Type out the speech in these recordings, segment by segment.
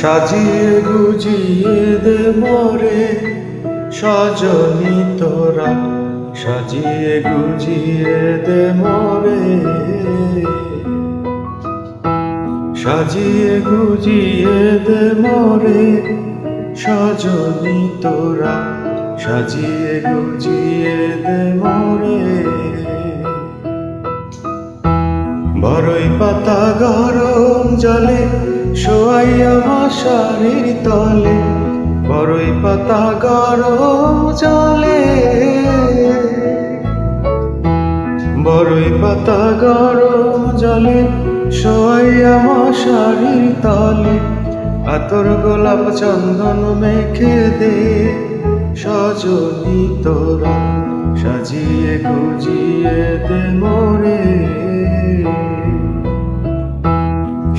সাজিয়ে গুজিয়ে দে মরে, সজনি তোরা। সাজিয়ে গুজিয়ে দে মরে। সাজিয়ে গুজিয়ে দে মরে, সজনি তোরা। সাজিয়ে গুজিয়ে দে মরে। বড়ই পাতা গরম জলে শোয়াইয়া মশারির তলে, বড়ই পাতা গরম জলে। বড়ই পাতা গরম জলে, শোয়াইয়া মশারির তলে, আতর গোলাপ চন্দন মেখে দে। সজনি তোরা সাজিয়ে গুজিয়ে দে মোরে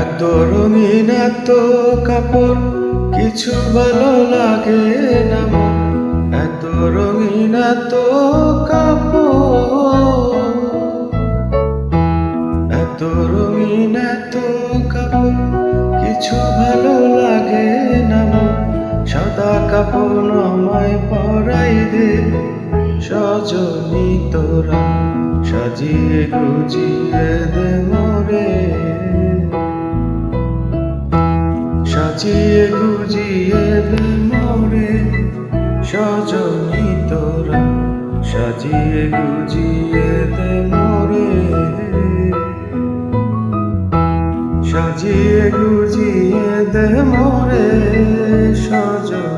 এত রঙিন, এত কাপড়, কিছু ভালো লাগে না। এত রঙিন, এত কাপড়, এত রঙিন, এত কাপড়, কিছু ভালো লাগে না সাদা কাপড় আমায় পরাই দে, সজনি তোরা, সাজিয়ে গুজিয়ে দে মোরে সাজিয়ে গুজিয়ে দে মরে সজনী তোরা সাজিয়ে গুজিয়ে দে মরে সাজিয়ে গুজিয়ে দে মরে সজনি